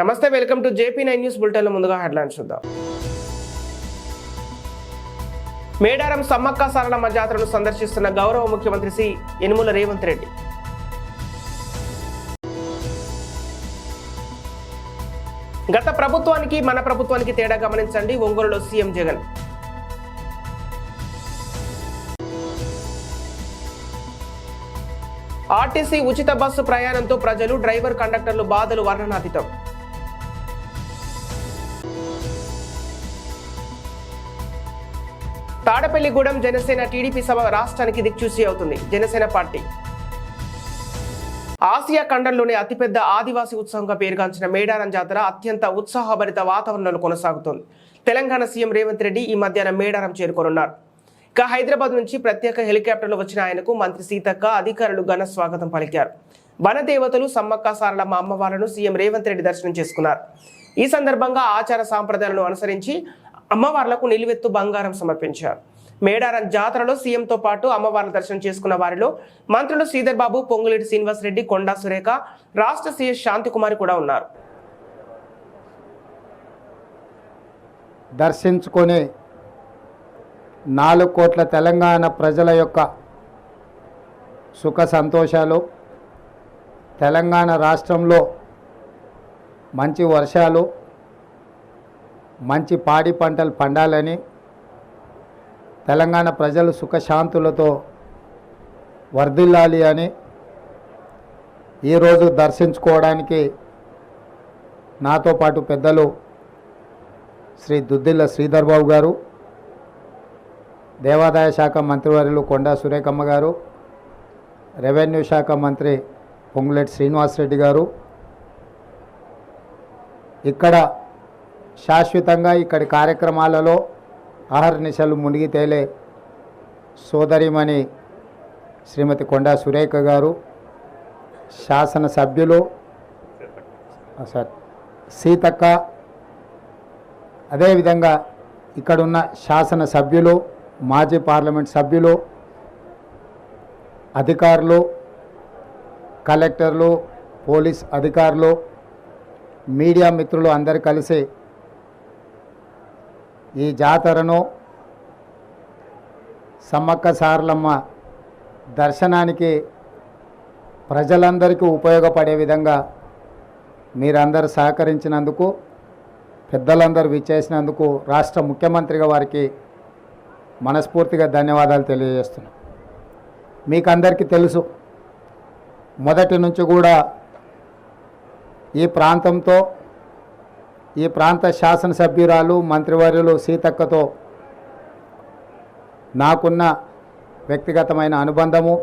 నమస్తే welcome to JP nine news bulletin ముందుగా headlines చూద్దాం. మేడారం సమ్మక్క సారలమ్మ జాతరను సందర్శిస్తున్న గౌరవ ముఖ్యమంత్రి సి యనుమల రేవంత్ రెడ్డి. గత ప్రభుత్వానికి మన ప్రభుత్వానికి తేడా గమనించండి ఒంగోలులో సీఎం జగన్. ఆర్టీసీ ఉచిత బస్సు ప్రయాణంతో ప్రజలు డ్రైవర్ కండక్టర్లు బాధలు వర్ణనాతీతం. తాడపల్లిగూడెం జనసేన టీడీపీ సభ రాష్ట్రానికి దిక్చూసి అవుతుంది. జనసేన పార్టీ. ఆసియా ఖండంలోనే అతిపెద్ద ఆదివాసీ ఉత్సవంగా పేరుగాంచిన మేడారం జాతర అత్యంత ఉత్సాహభరిత వాతావరణంలో కొనసాగుతోంది. తెలంగాణ సీఎం రేవంత్ రెడ్డి ఈ మధ్యాహ్నం మేడారం చేరుకోనున్నారు. ఇక హైదరాబాద్ నుంచి ప్రత్యేక హెలికాప్టర్లో వచ్చిన ఆయనకు మంత్రి సీతక్క అధికారులు ఘన స్వాగతం పలికారు. వనదేవతలు సమ్మక్క సారలమ్మ అమ్మవార్లను సీఎం రేవంత్ రెడ్డి దర్శనం చేసుకున్నారు. ఈ సందర్భంగా ఆచార సాంప్రదాయాలను అనుసరించి అమ్మవార్లకు నిలువెత్తు బంగారం సమర్పించారు. మేడారం జాతరలో సీఎంతో పాటు అమ్మవారిని దర్శనం చేసుకున్న వారిలో మంత్రులు శ్రీధర్ బాబు పొంగులేటి శ్రీనివాస్ రెడ్డి కొండా సురేఖ రాష్ట్ర సీఎస్ శాంతికుమారి కూడా ఉన్నారు. దర్శించుకొని నాలుగు కోట్ల తెలంగాణ ప్రజల యొక్క సుఖ సంతోషాలు తెలంగాణ రాష్ట్రంలో మంచి వర్షాలు మంచి పాడి పంటలు పండాలని తెలంగాణ ప్రజలు సుఖశాంతులతో వర్ధిల్లాలి అని ఈరోజు దర్శించుకోవడానికి నాతో పాటు పెద్దలు శ్రీ దుద్దిల్ల శ్రీధర్ బాబు గారు దేవాదాయ శాఖ మంత్రివర్యులు కొండా సురేఖమ్మ గారు రెవెన్యూ శాఖ మంత్రి పొంగులేటి శ్రీనివాసరెడ్డి గారు. ఇక్కడ శాశ్వతంగా ఇక్కడి కార్యక్రమాలలో ఆహర్నిశలు మునిగి తేలే సోదరిమణి శ్రీమతి కొండా సురేఖ గారు శాసనసభ్యులు ఆ, సార్ సీతక్క అదేవిధంగా ఇక్కడున్న శాసనసభ్యులు మాజీ పార్లమెంట్ సభ్యులు అధికారులు కలెక్టర్లు పోలీస్ అధికారులు మీడియా మిత్రులు అందరు కలిసి ఈ జాతరను సమ్మక్క సారలమ్మ దర్శనానికి ప్రజలందరికీ ఉపయోగపడే విధంగా మీరందరూ సహకరించినందుకు పెద్దలందరూ విచ్చేసినందుకు రాష్ట్ర ముఖ్యమంత్రిగా వారికి మనస్ఫూర్తిగా ధన్యవాదాలు తెలియజేస్తున్నాం. మీకు అందరికీ తెలుసు మొదటి నుంచి కూడా ఈ ప్రాంతంతో ఈ ప్రాంత శాసనసభ్యురాలు మంత్రివర్యులు సీతక్కతో నాకున్న వ్యక్తిగతమైన అనుబంధము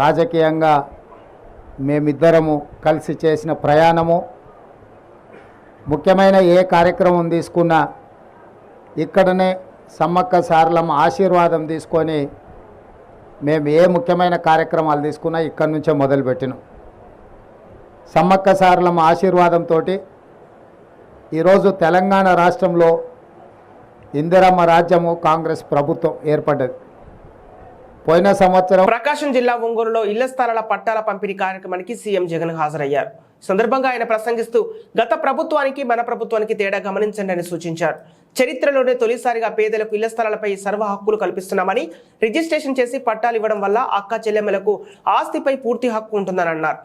రాజకీయంగా మేమిద్దరము కలిసి చేసిన ప్రయాణము ముఖ్యమైన ఏ కార్యక్రమం తీసుకున్నా ఇక్కడనే సమ్మక్క సారలమ్మ ఆశీర్వాదం తీసుకొని మేము ఏ ముఖ్యమైన కార్యక్రమాలు తీసుకున్నా ఇక్కడి నుంచే మొదలుపెట్టినాం. సమ్మక్క సారలమ్మ ఆశీర్వాదంతో ఈరోజు తెలంగాణ రాష్ట్రంలో ఇందిరమ్మ రాజ్యము కాంగ్రెస్ ప్రభుత్వం ఏర్పడ్డది. పోయిన సంవత్సరం ప్రకాశం జిల్లా ఒంగోలులో ఇళ్ళ స్థలాల పట్టాల పంపిణీ కార్యక్రమానికి సీఎం జగన్ హాజరయ్యారు. సందర్భంగా ఆయన ప్రసంగిస్తూ గత ప్రభుత్వానికి మన ప్రభుత్వానికి తేడా గమనించండి అని సూచించారు. చరిత్రలోనే తొలిసారిగా పేదలకు ఇళ్ళ స్థలాలపై సర్వ హక్కులు కల్పిస్తున్నామని రిజిస్ట్రేషన్ చేసి పట్టాలు ఇవ్వడం వల్ల అక్క చెల్లెమ్మలకు ఆస్తిపై పూర్తి హక్కు ఉంటుందని అన్నారు.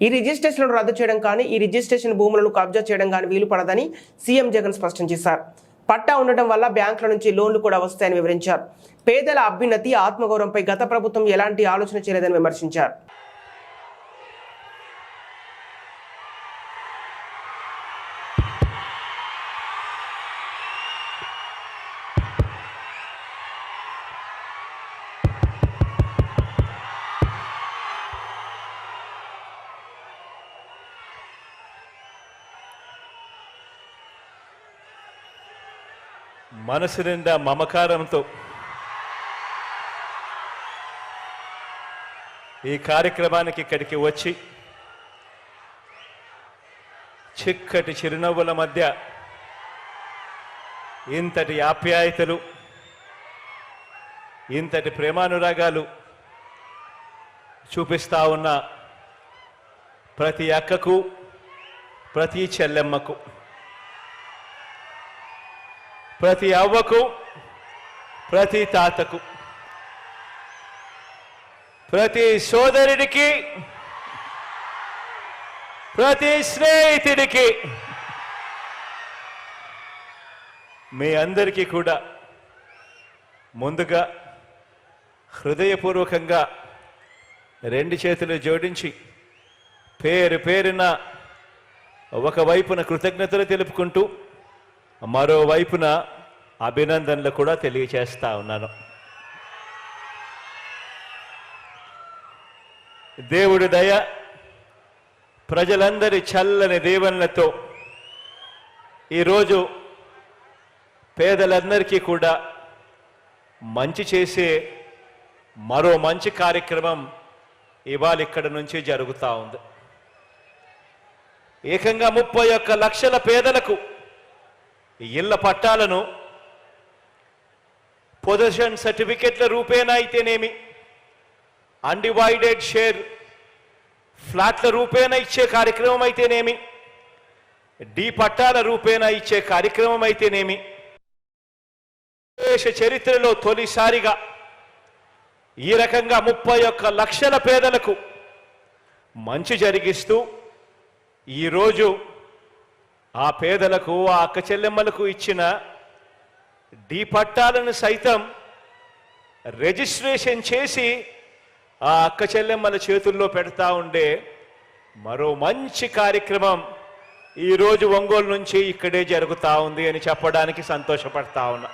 ఈ రిజిస్ట్రేషన్లను రద్దు చేయడం కానీ ఈ రిజిస్ట్రేషన్ భూములను కబ్జా చేయడం కానీ వీలు పడదని సీఎం జగన్ స్పష్టం చేశారు. పట్టా ఉండటం వల్ల బ్యాంకుల నుంచి లోన్లు కూడా వస్తాయని వివరించారు. పేదల అభ్యున్నతి ఆత్మగౌరవంపై గత ప్రభుత్వం ఎలాంటి ఆలోచన చేయలేదని విమర్శించారు. మనసు నిండా మమకారంతో ఈ కార్యక్రమానికి ఇక్కడికి వచ్చి చిక్కటి చిరునవ్వుల మధ్య ఇంతటి ఆప్యాయతలు ఇంతటి ప్రేమానురాగాలు చూపిస్తా ఉన్న ప్రతి అక్కకు ప్రతి చెల్లెమ్మకు. ప్రతి అవ్వకు ప్రతి తాతకు ప్రతి సోదరుడికి ప్రతి స్నేహితుడికి మీ అందరికీ కూడా ముందుగా హృదయపూర్వకంగా రెండు చేతులు జోడించి పేరు పేరున ఒకవైపున కృతజ్ఞతలు తెలుపుకుంటూ మరోవైపున అభినందనలు కూడా తెలియచేస్తా ఉన్నాను. దేవుడి దయ ప్రజలందరి చల్లని దీవెనలతో ఈరోజు పేదలందరికీ కూడా మంచి చేసే మరో మంచి కార్యక్రమం ఇవాళ ఇక్కడ నుంచి జరుగుతూ ఉంది. ఏకంగా ముప్పై ఒక్క లక్షల పేదలకు ఇళ్ళ పట్టాలను పొజిషన్ సర్టిఫికెట్ల రూపేనా అయితేనేమి? అన్డివైడెడ్ షేర్ ఫ్లాట్ల రూపేణ ఇచ్చే కార్యక్రమం అయితేనేమి? డి పట్టాల రూపేణ ఇచ్చే కార్యక్రమం అయితేనేమి? దేశ చరిత్రలో తొలిసారిగా ఈ రకంగా ముప్పై ఒక్క లక్షల పేదలకు మంచి జరిగిస్తూ ఈరోజు ఆ పేదలకు ఆ అక్క చెల్లెమ్మలకు ఇచ్చిన డీ పట్టాలను సైతం రిజిస్ట్రేషన్ చేసి ఆ అక్క చెల్లెమ్మల చేతుల్లో పెడతా ఉండే మరో మంచి కార్యక్రమం ఈరోజు ఒంగోలు నుంచి ఇక్కడే జరుగుతూ ఉంది అని చెప్పడానికి సంతోషపడతా ఉన్నా.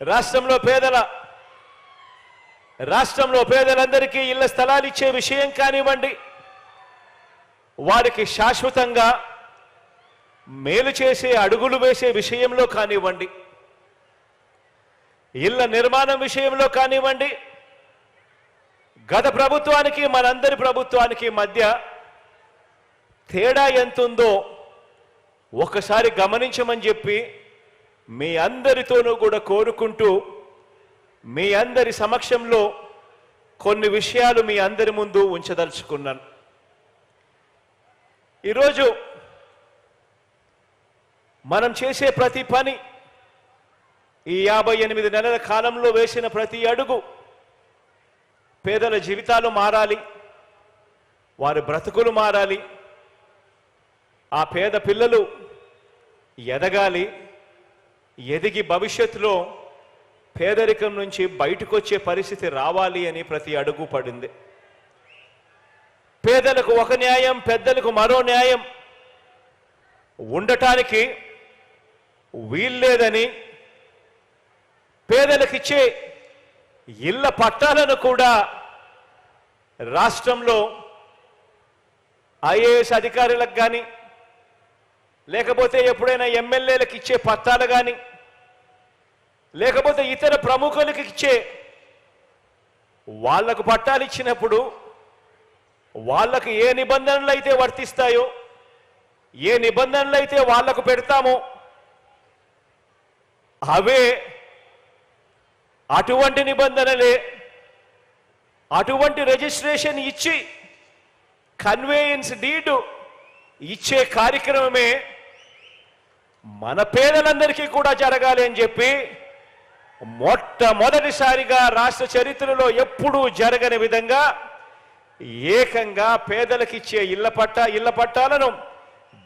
రాష్ట్రంలో పేదల రాష్ట్రంలో పేదలందరికీ ఇళ్ళ స్థలాలు ఇచ్చే విషయం కానివ్వండి వారికి శాశ్వతంగా మేలు చేసే అడుగులు వేసే విషయంలో కానివ్వండి ఇళ్ళ నిర్మాణం విషయంలో కానివ్వండి గత ప్రభుత్వానికి మనందరి ప్రభుత్వానికి మధ్య తేడా ఎంతుందో ఒకసారి గమనించమని చెప్పి మీ అందరితోనూ కూడా కోరుకుంటూ మీ అందరి సమక్షంలో కొన్ని విషయాలు మీ అందరి ముందు ఉంచదలుచుకున్నాను. ఈరోజు మనం చేసే ప్రతి పని ఈ యాభై ఎనిమిది నెలల కాలంలో వేసిన ప్రతి అడుగు పేదల జీవితాలు మారాలి వారి బ్రతుకులు మారాలి ఆ పేద పిల్లలు ఎదగాలి ఎదిగి భవిష్యత్తులో పేదరికం నుంచి బయటకు వచ్చే పరిస్థితి రావాలి అని ప్రతి అడుగు పడింది. పేదలకు ఒక న్యాయం పెద్దలకు మరో న్యాయం. ఉండటానికి వీల్లేదని పేదలకిచ్చే ఇళ్ళ పట్టాలను కూడా రాష్ట్రంలో ఐఏఎస్ అధికారులకు కానీ లేకపోతే ఎప్పుడైనా ఎమ్మెల్యేలకు ఇచ్చే పట్టాలు కానీ లేకపోతే ఇతర ప్రముఖులకు ఇచ్చే వాళ్ళకు పట్టాలు ఇచ్చినప్పుడు వాళ్ళకు ఏ నిబంధనలు అయితే వర్తిస్తాయో ఏ నిబంధనలు అయితే వాళ్ళకు పెడతామో అవే అటువంటి నిబంధనలే అటువంటి రిజిస్ట్రేషన్ ఇచ్చి కన్వేయన్స్ డీడ్ ఇచ్చే కార్యక్రమమే మన పేదలందరికీ కూడా జరగాలి అని చెప్పి మొట్టమొదటిసారిగా రాష్ట్ర చరిత్రలో ఎప్పుడూ జరగని విధంగా ఏకంగా పేదలకిచ్చే ఇళ్ళ పట్టా ఇళ్ళ పట్టాలను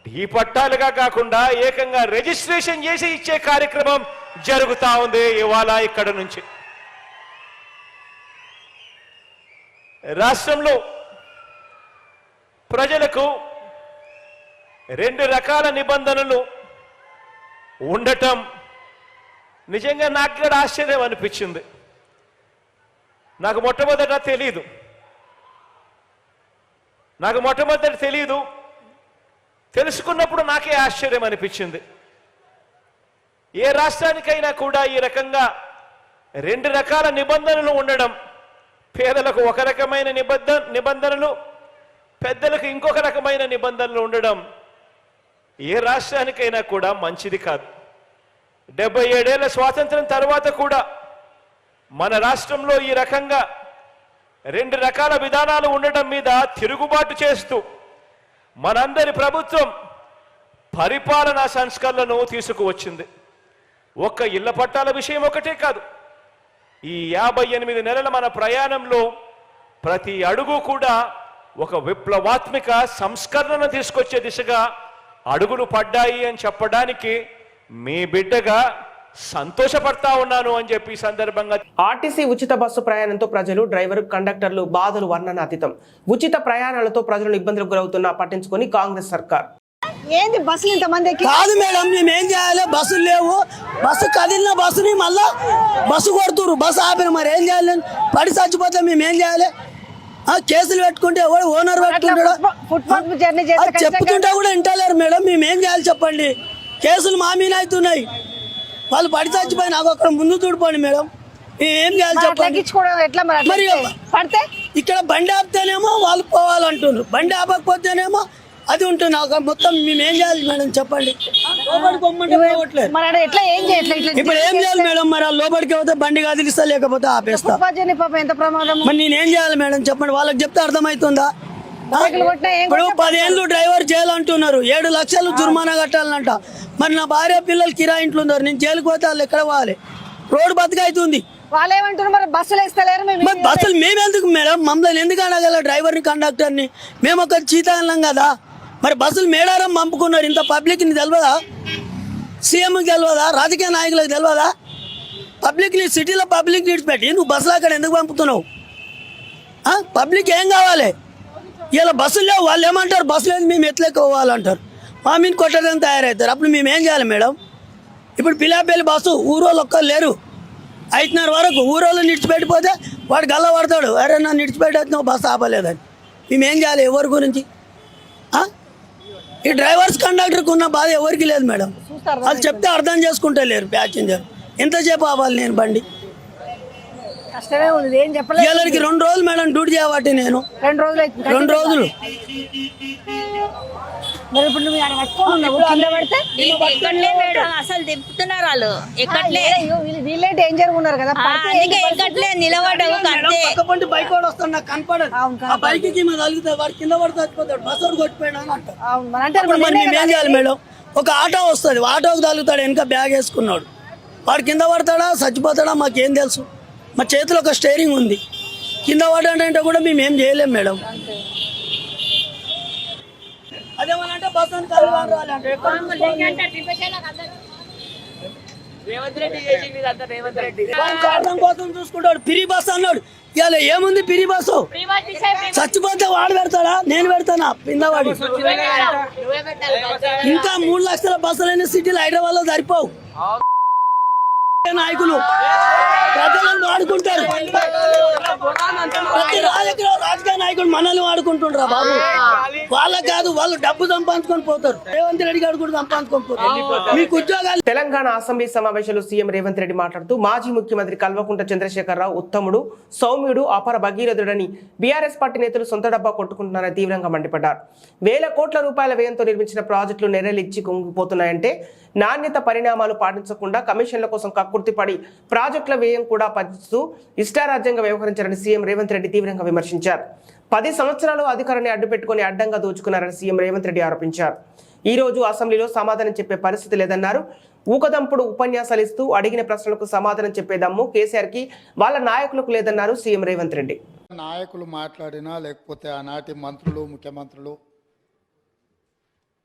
ఢీ పట్టాలుగా కాకుండా ఏకంగా రిజిస్ట్రేషన్ చేసి ఇచ్చే కార్యక్రమం జరుగుతూ ఉంది ఇవాళ ఇక్కడ నుంచి. రాష్ట్రంలో ప్రజలకు రెండు రకాల నిబంధనలు ఉండటం నిజంగా నాకు కూడా ఆశ్చర్యం అనిపించింది. నాకు మొట్టమొదట తెలీదు. నాకు మొట్టమొదటి తెలియదు తెలుసుకున్నప్పుడు నాకే ఆశ్చర్యం అనిపించింది. ఏ రాష్ట్రానికైనా కూడా ఈ రకంగా రెండు రకాల నిబంధనలు ఉండడం పేదలకు ఒక రకమైన నిబంధ నిబంధనలు పెద్దలకు ఇంకొక రకమైన నిబంధనలు ఉండడం ఏ రాష్ట్రానికైనా కూడా మంచిది కాదు. డెబ్బై ఏడేళ్ళ స్వాతంత్రం తర్వాత కూడా మన రాష్ట్రంలో ఈ రకంగా రెండు రకాల విధానాలు ఉండటం మీద తిరుగుబాటు చేస్తూ మనందరి ప్రభుత్వం పరిపాలనా సంస్కరణలను తీసుకువచ్చింది. ఒక్క ఇళ్ళ పట్టాల విషయం ఒకటే కాదు. ఈ యాభై ఎనిమిది నెలల మన ప్రయాణంలో ప్రతి అడుగు కూడా ఒక విప్లవాత్మిక సంస్కరణను తీసుకొచ్చే దిశగా అడుగులు పడ్డాయి అని చెప్పడానికి మీ బిడ్డగా సంతోషపడతా ఉన్నాను అని చెప్పి సందర్భంగా ఆర్టీసీ ఉచిత బస్సు ప్రయాణంతో ప్రజలు డ్రైవర్ కండక్టర్లు బాధలు వర్ణనాతీతం ఉచిత ప్రయాణాలతో ప్రజలను ఇబ్బందులకు గురవుతున్నా పట్టించుకొని కాంగ్రెస్ సర్కార్. ఏంది బస్సులు ఇంతమంది కాదు మేడం మేము ఏం చేయాలి? బస్సులు లేవు. బస్సు కదిలిన బస్సుని మళ్ళా బస్సు కొడుతురు బస్సు ఆపిన మరి ఏం చేయాలి? పడి చచ్చిపోతే మేము ఏం చేయాలి? ఆ, కేసులు పెట్టుకుంటే ఎవడు ఓనర్ పెట్టుకుంటాడు? చెప్పుతుంటే కూడా వింటలేరు మేడం. మేము ఏం చేయాలి చెప్పండి? కేసులు మా మీద అవుతున్నాయి. వాళ్ళు పడి చచ్చిపోయి నాకు అక్కడ ముందు చూడిపోండి మేడం. ఏం చేయాలి చెప్పండి? ఎట్లా మరి? పడితే? ఇక్కడ బండి ఆపితేనేమో వాళ్ళు పోవాలంటున్నారు. బండి ఆపకపోతేనేమో అది ఉంటుంది. ఒక మొత్తం మేము ఏం చేయాలి మేడం చెప్పండి? ఇప్పుడు ఏం చేయాలి మేడం మరి? లోపలికి పోతే బండి కదిలిస్తా లేకపోతే ఆపేస్తా. ఫుట్పాత్ జర్నీ పాపం ఎంత ప్రమాదం మరి నేనేం చేయాలి మేడం చెప్పండి? వాళ్ళకి చెప్తే అర్థమవుతుందా? ఇప్పుడు పదేళ్ళు డ్రైవర్ జైలు అంటున్నారు ఏడు లక్షలు జుర్మానా కట్టాలంట. మరి నా భార్య పిల్లలు కిరాయి ఇంట్లో ఉన్నారు. నేను జైలుకి పోతే వాళ్ళు ఎక్కడ పోవాలి? రోడ్డు బతుకైతుంది బస్సులు మేము మేమెందుకు మేడం? మమ్మల్ని ఎందుకు అనగల డ్రైవర్ని కండక్టర్ని? మేము ఒక చీత అన్నాం కదా. మరి బస్సులు మేడారం పంపుకున్నారు. ఇంత పబ్లిక్ని తెలియదా సీఎంకి తెలియదా రాజకీయ నాయకులకు తెలియదా పబ్లిక్ని సిటీలో పబ్లిక్ విడిచిపెట్టి నువ్వు బస్సులు అక్కడ ఎందుకు పంపుతున్నావు? పబ్లిక్ ఏం కావాలి? ఇలా బస్సులు లేవు వాళ్ళు ఏమంటారు? బస్సులు లేదు మేము ఎట్లెక్క పోవాలంటారు? మా మీద కొట్టడానికి తయారవుతారు. అప్పుడు మేము ఏం చేయాలి మేడం? ఇప్పుడు పిల్లాపల్లి బస్సు ఊరోళ్ళు ఒక్కరు లేరు. ఐదున్నర వరకు ఊరోళ్ళు నిడిచిపెట్టిపోతే వాడు గల్ల పడతాడు. అరే నన్ను నిడిచిపెట్టేస్తున్నావు బస్సు ఆపలేదని. మేము ఏం చేయాలి? ఎవరి గురించి? ఈ డ్రైవర్స్ కండక్టర్కి ఉన్న బాధ ఎవరికి లేదు మేడం. వాళ్ళు చెప్తే అర్థం చేసుకుంటే లేరు ప్యాసింజర్. ఎంతసేపు ఆవాలి నేను బండి? కష్టమే ఉంది ఏం చెప్పలేదు వీళ్ళకి రెండు రోజులు మేడం డ్యూటీ చేయబట్టి నేను. రెండు రోజులు అవుతుంది. రెండు రోజులు. మరి ఇప్పుడు నువ్వు ఆడ కట్టుకొని ఉన్నావు కింద పడితే? ఎక్కడలే మేడం అసలు దింపుతున్నారు వాళ్ళు. ఎక్కట్లే. అయ్యో, వీళ్ళు- వీళ్ళే డేంజర్ ఉన్నారు కదా ఆ, పడితే అందుకే ఎక్కట్లే నిలబడవు అంతే. పక్క పంటి బైక్ వాడు వస్తాడు నాకు కనపడదు. ఆ బైక్కి మీద తగిలితే వాడు కింద పడితే చచ్చిపోతాడు బస్ వాడు కొట్టిపోయాడు అని అంటారు అవును, మరి అంటారు అప్పుడు మరి మరి నేనే మేము ఏం కదా? చేయాలి మేడం? ఒక ఆటో వస్తుంది ఆటోకి తగులుతాడు వెనక బ్యాగ్ వేసుకున్నాడు. వాడు కింద పడతాడా చచ్చిపోతాడా మాకేం తెలుసు? మా చేతిలో ఒక స్టేరింగ్ ఉంది. కింద పడాడంటే కూడా మేము ఏం చేయలేం మేడం. అదేమనంటే బస్ అని కారణం కోసం చూసుకుంటాడు. పిరి బస్ అన్నాడు. ఇవాళ ఏముంది పిరి బస్సు? చచ్చిపోతే వాడు పెడతాడా? నేను పెడతానా? పిందవాడి ఇంకా మూడు లక్షల బస్సులైన సిటీలు హైదరాబాద్లో సరిపోవు. నాయకులు. ప్రజలను వాడుకుంటారు ప్రతి రాజకీయ రాజకీయ నాయకులు మనల్ని వాడుకుంటుండ్రా బాబు. వాళ్ళకి కాదు వాళ్ళు డబ్బు సంపాదించుకొని పోతారు. రేవంత్ రెడ్డి గారు కూడా సంపాదించుకొని పోతారు. మీకు ఉద్యోగాలు తెలంగాణ అసెంబ్లీ సమావేశంలో సీఎం రేవంత్ రెడ్డి మాట్లాడుతూ మాజీ ముఖ్యమంత్రి కల్వకుంట చంద్రశేఖరరావు ఉత్తముడు సౌమ్యుడు అపర భగీరథుడని బీఆర్ఎస్ పార్టీ నేతలు సొంత డబ్బా కొట్టుకుంటున్నారని తీవ్రంగా మండిపడ్డారు. వేల కోట్ల రూపాయల వ్యయంతో నిర్మించిన ప్రాజెక్టులు నెరలిచ్చి కుంగిపోతున్నాయంటే నాణ్యత పరిణామాలు పాటించకుండా కమిషన్ల కోసం కక్కుర్తిపడి ప్రాజెక్టుల వ్యయం కూడా పంచుతూ ఇష్టారాజ్యంగా వ్యవహరించారని సీఎం రేవంత్ రెడ్డి తీవ్రంగా విమర్శించారు. పది సంవత్సరాలు అధికారాన్ని అడ్డుపెట్టుకుని అడ్డంగా దోచుకున్నారని సీఎం రేవంత్ రెడ్డి ఆరోపించారు. ఈ రోజు అసెంబ్లీలో సమాధానం చెప్పే పరిస్థితి లేదన్నారు. ఊకదంపుడు ఉపన్యాసాలు ఇస్తూ అడిగిన ప్రశ్నలకు సమాధానం చెప్పే దమ్ము కేసీఆర్కి వాళ్ళ నాయకులకు లేదన్నారు సీఎం రేవంత్ రెడ్డి. నాయకులు మాట్లాడినా లేకపోతే ఆనాటి మంత్రులు ముఖ్యమంత్రులు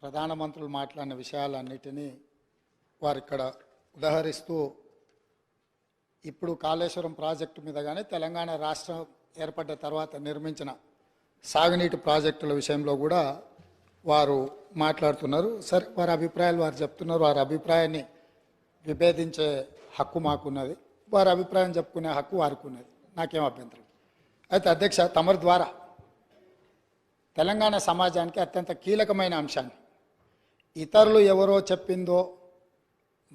ప్రధానమంత్రులు మాట్లాడిన విషయాలన్నిటినీ వారు ఇక్కడ ఉదహరిస్తూ ఇప్పుడు కాళేశ్వరం ప్రాజెక్టు మీద కానీ తెలంగాణ రాష్ట్రం ఏర్పడ్డ తర్వాత నిర్మించిన సాగునీటి ప్రాజెక్టుల విషయంలో కూడా వారు మాట్లాడుతున్నారు. సరే వారి అభిప్రాయాలు వారు చెప్తున్నారు. వారి అభిప్రాయాన్ని విభేదించే హక్కు మాకున్నది. వారి అభిప్రాయం చెప్పుకునే హక్కు వారికి ఉన్నది నాకేం అభ్యంతరం. అయితే అధ్యక్ష తమరి ద్వారా తెలంగాణ సమాజానికి అత్యంత కీలకమైన అంశాన్ని ఇతరులు ఎవరో చెప్పిందో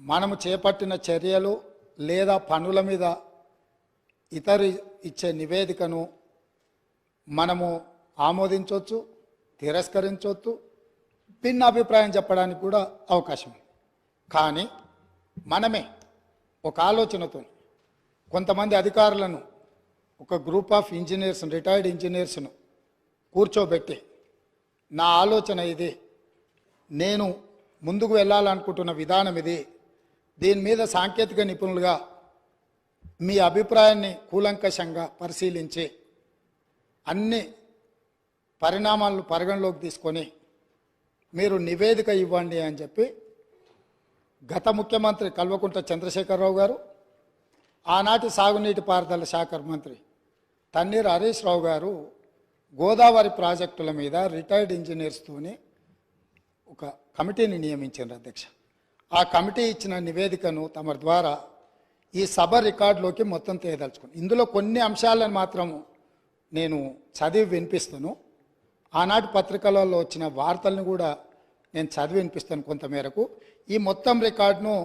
మనము చేపట్టిన చర్యలు లేదా పనుల మీద ఇతరు ఇచ్చే నివేదికను మనము ఆమోదించవచ్చు తిరస్కరించవచ్చు భిన్న అభిప్రాయం చెప్పడానికి కూడా అవకాశం ఉంది. కానీ మనమే ఒక ఆలోచనతో కొంతమంది అధికారులను ఒక గ్రూప్ ఆఫ్ ఇంజనీర్స్ రిటైర్డ్ ఇంజనీర్స్ను కూర్చోబెట్టి నా ఆలోచన ఇది నేను ముందుకు వెళ్ళాలనుకుంటున్న విధానం ఇది దీని మీద సాంకేతిక నిపుణులుగా మీ అభిప్రాయాన్ని కూలంకషంగా పరిశీలించి అన్ని పరిణామాలను పరిగణలోకి తీసుకొని మీరు నివేదిక ఇవ్వండి అని చెప్పి గత ముఖ్యమంత్రి కల్వకుంట్ల చంద్రశేఖరరావు గారు ఆనాటి సాగునీటి పారుదల శాఖ మంత్రి తన్నీర్ హరీష్ రావు గారు గోదావరి ప్రాజెక్టుల మీద రిటైర్డ్ ఇంజనీర్స్తోని ఒక కమిటీని నియమించారు అధ్యక్ష. ఆ కమిటీ ఇచ్చిన నివేదికను తమ ద్వారా ఈ సభ రికార్డులోకి మొత్తం తీయదలుచుకుని ఇందులో కొన్ని అంశాలను మాత్రం నేను చదివి వినిపిస్తాను. ఆనాటి పత్రికలలో వచ్చిన వార్తలను కూడా నేను చదివి వినిపిస్తాను కొంతమేరకు ఈ మొత్తం రికార్డును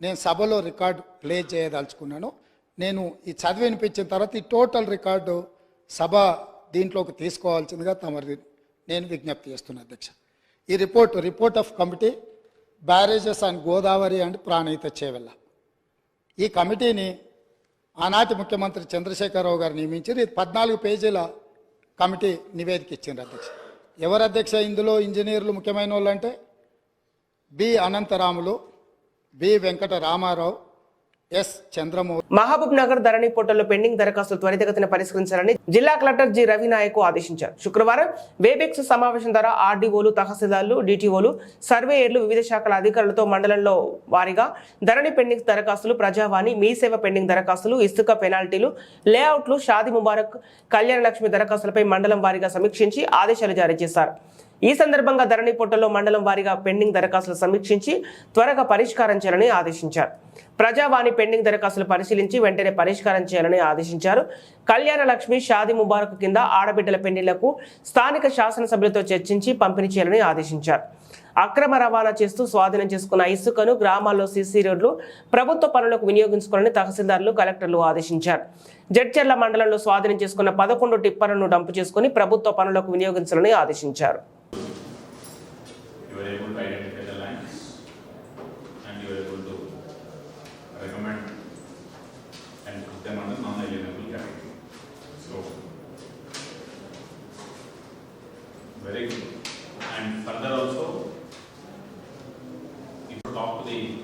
నేను సభలో రికార్డు ప్లే చేయదలుచుకున్నాను. నేను ఈ చదివి వినిపించిన తర్వాత ఈ టోటల్ రికార్డు సభ దీంట్లోకి తీసుకోవాల్సిందిగా తమరి నేను విజ్ఞప్తి చేస్తున్నాను అధ్యక్ష. ఈ report report of committee barrages and Godavari and Pranahita Chevella. ఈ కమిటీని ఆనాటి ముఖ్యమంత్రి చంద్రశేఖరరావు గారు నియమించారు. ఇది పద్నాలుగు పేజీల కమిటీ నివేదిక ఇచ్చింది అధ్యక్ష. ఎవరు అధ్యక్ష? ఇందులో ఇంజనీర్లు ముఖ్యమైన వాళ్ళు అంటే B Anantharamulu B Venkata Ramarao S Chandramouli Mahabubnagar Dharani పోర్టల్లో పెండింగ్ దరఖాస్తులు త్వరితగతిన పరిష్కరించాలని జిల్లా కలెక్టర్ జి రవి నాయక్ ఆదేశించారు. శుక్రవారం వేబెక్స్ సమావేశం ద్వారా ఆర్డీఓలు తహసీల్దార్లు డిటిఓలు సర్వేయర్లు వివిధ శాఖల అధికారులతో మండలంలో వారీగా ధరణి పెండింగ్ దరఖాస్తులు ప్రజావాణి మీ సేవ పెండింగ్ దరఖాస్తులు ఇసుక పెనాల్టీలు లేఅవుట్లు షాది ముబారక్ కళ్యాణ లక్ష్మి దరఖాస్తులపై మండలం వారీగా సమీక్షించి ఆదేశాలు జారీ చేశారు. ఈ సందర్భంగా ధరణి పొట్టలో మండలం వారీగా పెండింగ్ దరఖాస్తులు సమీక్షించి త్వరగా పరిష్కారం చేయాలని ఆదేశించారు. ప్రజావాణి పెండింగ్ దరఖాస్తులు పరిశీలించి వెంటనే పరిష్కారం చేయాలని ఆదేశించారు. కళ్యాణ లక్ష్మి షాది ముబారక్ కింద ఆడబిడ్డల పెండిళ్ళకు స్థానిక శాసనసభ్యులతో చర్చించి పంపిణీ చేయాలని ఆదేశించారు. అక్రమ రవాణా చేస్తూ స్వాధీనం చేసుకున్న ఇసుకను గ్రామాల్లో సీసీ రోడ్లు ప్రభుత్వ పనులకు వినియోగించుకోవాలని తహసీల్దార్లు కలెక్టర్లు ఆదేశించారు. జడ్చర్ల మండలంలో స్వాధీనం చేసుకున్న పదకొండు టిప్పర్లను డంపు చేసుకుని ప్రభుత్వ పనులకు వినియోగించాలని ఆదేశించారు. To identify the lines and you are able to recommend and put them on the non-alienable category. So, very good. And further also, if you talk to the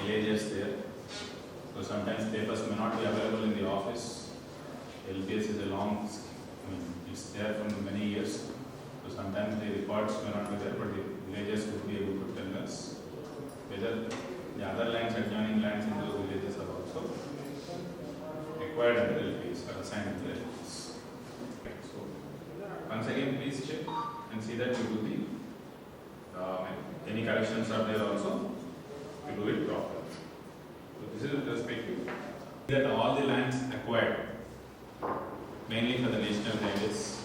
villagers there, so sometimes papers may not be available in the office. LPS is a long, I mean, it's there for many years. So sometimes the records may not be there, but the villagers would be able to tell us whether the other lands, adjoining lands in those villages are also LPS or assigned So, once again, please check and see that you do the, uh, any corrections are there also, you do it properly. So this is with respect to that all the lands acquired, mainly for the national highways,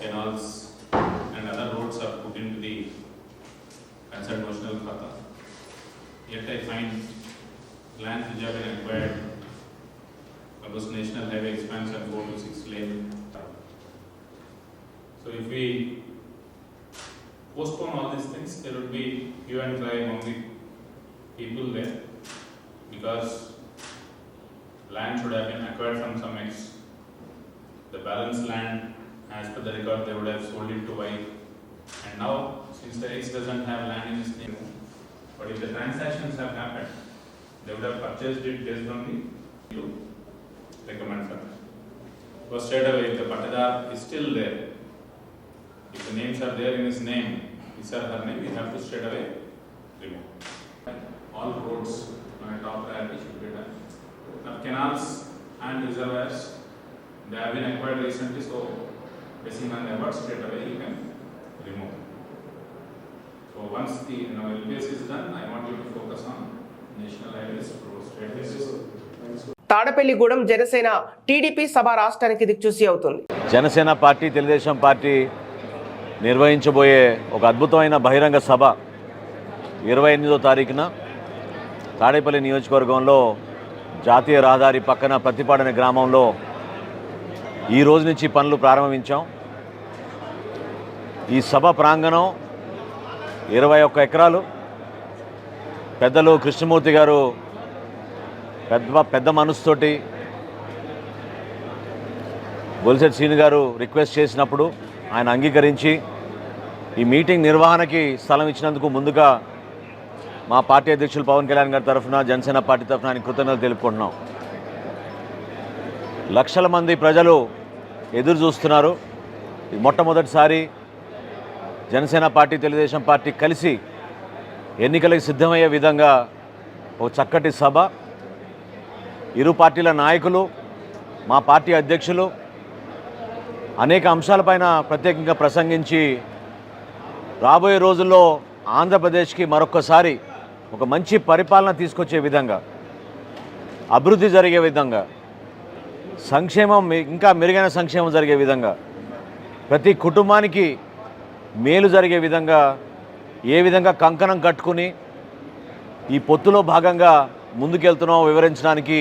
canals, and other roads are put into the concerned national khata. Yet I find lands which have been acquired those national highway expansion four to six lane. So if we postpone all these things, there would be hue and cry among the people there because land should have been acquired from some ex. The balance land as per the record, they would have sold it to Y. And now, since the ex doesn't have land in his name, but if the transactions have happened, they would have purchased it based on the recommend that. Because straight away, if the patadar is still there, if the names are there in his name, his or her name, we have to straight away remove. All roads a top priority should be done. Now canals and reservoirs, they have been acquired recently, so basing on the award straight away you can remove. So once the, you know, LPS is done, I want you to focus on national highways, roads, straight highways. Tadepalligudem Janasena TDP సభ రాష్ట్రానికి దిక్చూసి అవుతుంది. Janasena party Telugu Desam party నిర్వహించబోయే ఒక అద్భుతమైన బహిరంగ సభ ఇరవై ఎనిమిదో తారీఖున తాడేపల్లి నియోజకవర్గంలో జాతీయ రహదారి పక్కన ప్రతిపాడన గ్రామంలో ఈ రోజు నుంచి పనులు ప్రారంభించాం. ఈ సభ ప్రాంగణం ఇరవై ఒక్క ఎకరాలు. పెద్దలు కృష్ణమూర్తి గారు పెద్ద పెద్ద మనసుతోటి బొలిసెట్ సీని గారు రిక్వెస్ట్ చేసినప్పుడు ఆయన అంగీకరించి ఈ మీటింగ్ నిర్వహణకి స్థలం ఇచ్చినందుకు ముందుగా మా పార్టీ అధ్యక్షులు పవన్ కళ్యాణ్ గారి తరఫున జనసేన పార్టీ తరఫున ఆయన కృతజ్ఞతలు తెలుపుకుంటున్నాం. లక్షల మంది ప్రజలు ఎదురు చూస్తున్నారు. మొట్టమొదటిసారి జనసేన పార్టీ తెలుగుదేశం పార్టీ కలిసి ఎన్నికలకు సిద్ధమయ్యే విధంగా ఒక చక్కటి సభ ఇరు పార్టీల నాయకులు మా పార్టీ అధ్యక్షులు అనేక అంశాలపైన ప్రత్యేకంగా ప్రసంగించి రాబోయే రోజుల్లో ఆంధ్రప్రదేశ్కి మరొకసారి ఒక మంచి పరిపాలన తీసుకొచ్చే విధంగా అభివృద్ధి జరిగే విధంగా సంక్షేమం ఇంకా మెరుగైన సంక్షేమం జరిగే విధంగా ప్రతి కుటుంబానికి మేలు జరిగే విధంగా ఏ విధంగా కంకణం కట్టుకుని ఈ పొత్తులో భాగంగా ముందుకెళ్తున్నామో వివరించడానికి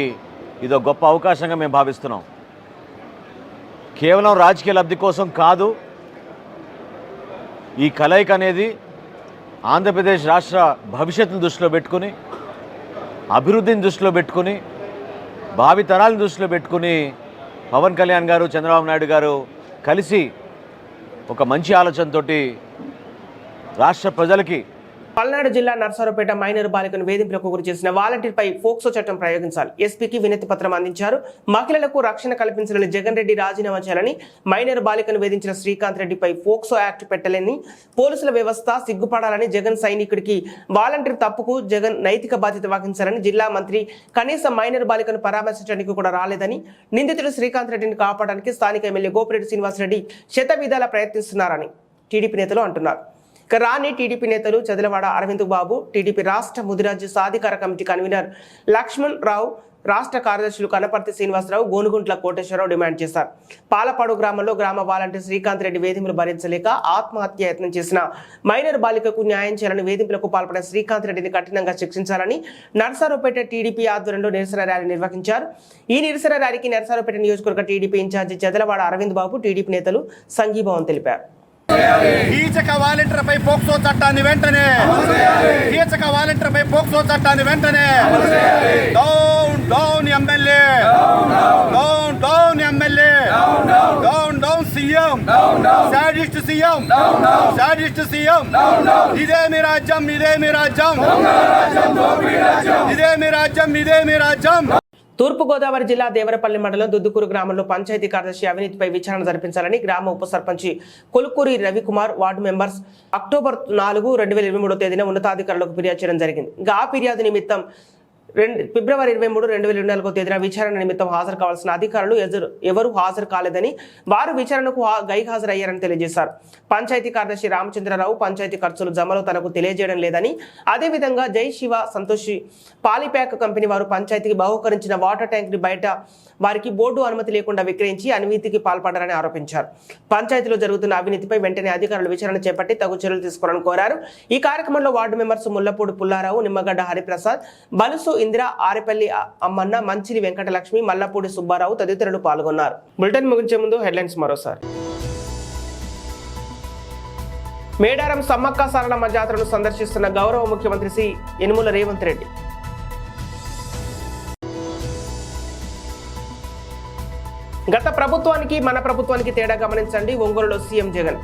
ఇదో గొప్ప అవకాశంగా మేము భావిస్తున్నాం. కేవలం రాజకీయ లబ్ధి కోసం కాదు ఈ కలయిక అనేది ఆంధ్రప్రదేశ్ రాష్ట్ర భవిష్యత్తును దృష్టిలో పెట్టుకుని అభివృద్ధిని దృష్టిలో పెట్టుకుని భావితరాలను దృష్టిలో పెట్టుకుని పవన్ కళ్యాణ్ గారు చంద్రబాబు నాయుడు గారు కలిసి ఒక మంచి ఆలోచనతోటి రాష్ట్ర ప్రజలకి పల్నాడు జిల్లా నర్సారావుపేట మైనర్ బాలికను వేధింపులకు గురి చేసిన వాలంటీర్పై ఫోక్సో చట్టం ప్రయోగించాలి. ఎస్పీకి వినతి పత్రం అందించారు. మహిళలకు రక్షణ కల్పించాలని జగన్ రెడ్డి రాజీనామా చేయాలని మైనర్ బాలికను వేధించిన శ్రీకాంత్ రెడ్డిపై ఫోక్సో యాక్ట్ పెట్టలేని పోలీసుల వ్యవస్థ సిగ్గుపడాలని జగన్ సైనికుడికి వాలంటీర్ తప్పుకు జగన్ నైతిక బాధ్యత వహించాలని జిల్లా మంత్రి కనీసం మైనర్ బాలికను పరామర్శించడానికి కూడా రాలేదని నిందితుడు శ్రీకాంత్ రెడ్డిని కాపాడడానికి స్థానిక ఎమ్మెల్యే గోపిరెడ్డి శ్రీనివాసరెడ్డి శత విధాల ప్రయత్నిస్తున్నారని టీడీపీ నేతలు అంటున్నారు. ఇక రాని టీడీపీ నేతలు చదలవాడ అరవింద్ బాబు టీడీపీ రాష్ట్ర ముదిరాజు సాధికార కమిటీ కన్వీనర్ లక్ష్మణ్ రావు రాష్ట్ర కార్యదర్శులు కనపర్తి శ్రీనివాసరావు గోనుగుంట్ల కోటేశ్వరరావు డిమాండ్ చేశారు. పాలపాడు గ్రామంలో గ్రామ వాలంటీర్ శ్రీకాంత్ రెడ్డి వేధింపులు భరించలేక ఆత్మహత్య యత్నం చేసిన మైనర్ బాలికకు న్యాయం చేయాలని వేధింపులకు పాల్పడిన శ్రీకాంత్ రెడ్డిని కఠినంగా శిక్షించాలని నర్సారావుపేట టీడీపీ ఆధ్వర్యంలో నిరసన ర్యాలీ నిర్వహించారు. ఈ నిరసన ర్యాలీకి నర్సారావుపేట నియోజకవర్గ TDP incharge Chadalavada Aravind Babu TDP నేతలు సంఘీభావం తెలిపారు. కీచక వాలంటీర్ పై పోక్సో చట్టాన్ని వెంటనే. కీచక వాలంటీర్ పై పోక్సో చట్టాన్ని వెంటనే. Down down MLA. Down down. MLA. Down down. CM. Sadist CM. Sadist CM. ఇదే మీ రాజ్యం ఇదే మీ రాజ్యం ఇదే మీ రాజ్యం ఇదే మీ రాజ్యం. తూర్పుగోదావరి జిల్లా దేవరపల్లి మండలం దుద్దుకూరు గ్రామంలో పంచాయతీ కార్యదర్శి అవినీతిపై విచారణ జరిపించాలని గ్రామ ఉప సర్పంచి Kolukuri Ravikumar ward members October నాలుగు రెండు వేల ఇరవై మూడో తేదీన ఉన్నతాధికారులకు ఫిర్యాదు చేయడం జరిగింది. ఇంకా ఆ ఫిర్యాదు నిమిత్తం రెండు ఫిబ్రవరి ఇరవై మూడు రెండు వేల ఇరవై నాలుగో తేదీన విచారణ నిమిత్తం హాజరు కావాల్సిన అధికారులు ఎదురు ఎవరు హాజరు కాలేదని వారు విచారణకు హా- గైహాజరయ్యారని తెలియజేశారు. పంచాయతీ కార్యదర్శి రామచంద్రరావు పంచాయతీ ఖర్చులు జమలో తనకు తెలియజేయడం లేదని అదేవిధంగా జై శివ సంతోషి పాలిప్యాక్ కంపెనీ వారు పంచాయతీకి బహుకరించిన వాటర్ ట్యాంక్ని బయట వారికి బోర్డు అనుమతి లేకుండా విక్రయించి అవినీతికి పాల్పడారని ఆరోపించారు. పంచాయతీలో జరుగుతున్న అవినీతిపై వెంటనే అధికారులు విచారణ చేపట్టి తగు చర్యలు తీసుకోవాలని కోరారు. ఈ కార్యక్రమంలో వార్డు మెంబర్స్ ముల్లపూడి పుల్లారావు నిమ్మగడ్డ హరిప్రసాద్ బలుసు ఇందిర ఆరెపల్లి అమ్మన్న మంచిరి వెంకటలక్ష్మి మల్లపూడి సుబ్బారావు తదితరులు పాల్గొన్నారు. బులెటిన్ ముగించే ముందు హెడ్లైన్స్ మరోసారి. మేడారం సమ్మక్క సారలమ్మ జాతరను సందర్శిస్తున్న గౌరవ ముఖ్యమంత్రి శ్రీ యనుమల రేవంత్ రెడ్డి. గత ప్రభుత్వానికి మన ప్రభుత్వానికి తేడా గమనించండి ఒంగోలులో సీఎం జగన్.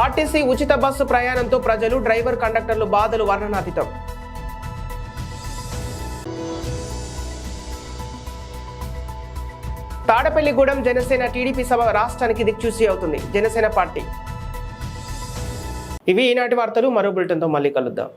ఆర్టీసీ ఉచిత బస్సు ప్రయాణంతో ప్రజలు డ్రైవర్ కండక్టర్లు బాధలు వర్ణనాతీతం. తాడపల్లిగూడెం జనసేన టీడీపీ సభ రాష్ట్రానికి దిక్చూసి అవుతుంది. జనసేన పార్టీ. ఇవి ఈనాటి వార్తలు. మరో బులెటిన్తో మళ్ళీ కలుద్దాం.